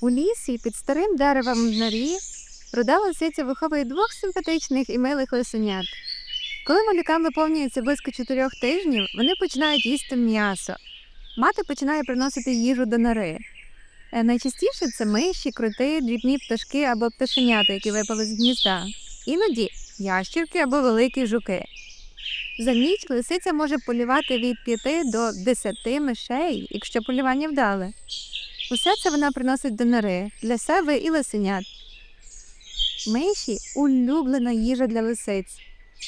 У лісі під старим деревом в норі руда лисиця виховує двох симпатичних і милих лисенят. Коли малюкам виповнюється близько чотирьох тижнів, вони починають їсти м'ясо. Мати починає приносити їжу до нори. Е, Найчастіше це миші, кроти, дрібні пташки або пташенята, які випали з гнізда. Іноді ящірки або великі жуки. За ніч лисиця може полювати від 5 до 10 мишей, якщо полювання вдале. Усе це вона приносить до нори для себе і лисенят. Миші улюблена їжа для лисиць.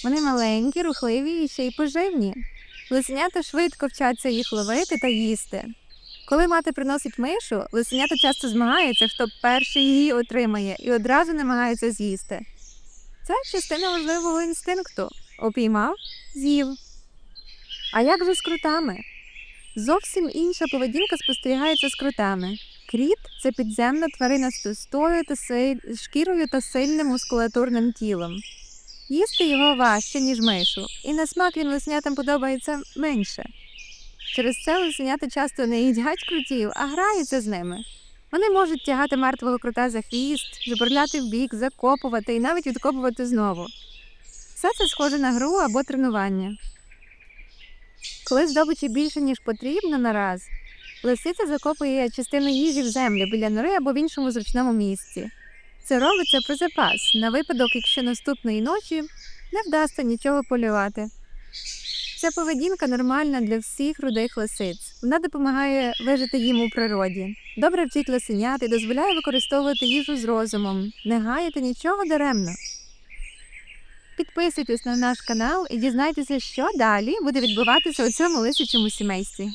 Вони маленькі, рухливі і ще й поживні. Лисенята швидко вчаться їх ловити та їсти. Коли мати приносить мишу, лисенята часто змагаються, хто перший її отримає, і одразу намагаються з'їсти. Це частина важливого інстинкту. Опіймав, з'їв. А як же з крутами? Зовсім інша поведінка спостерігається з кротами. Кріт це підземна тварина з товстою та шкірою та сильним мускулатурним тілом. Їсти його важче, ніж мишу, і на смак він лиснятам подобається менше. Через це лисенята часто не їдять крутів, а граються з ними. Вони можуть тягати мертвого крота за хвіст, жебурляти вбік, закопувати і навіть відкопувати знову. Все це схоже на гру або тренування. Коли здобичі більше, ніж потрібно нараз, лисиця закопує частину їжі в землю біля нори або в іншому зручному місці. Це робиться про запас на випадок, якщо наступної ночі не вдасться нічого полювати. Ця поведінка нормальна для всіх рудих лисиць. Вона допомагає вижити їм у природі. Добре вчить лисенят і дозволяє використовувати їжу з розумом, не гаяти нічого даремно. Підписуйтесь на наш канал і дізнайтеся, що далі буде відбуватися у цьому лисячому сімействі.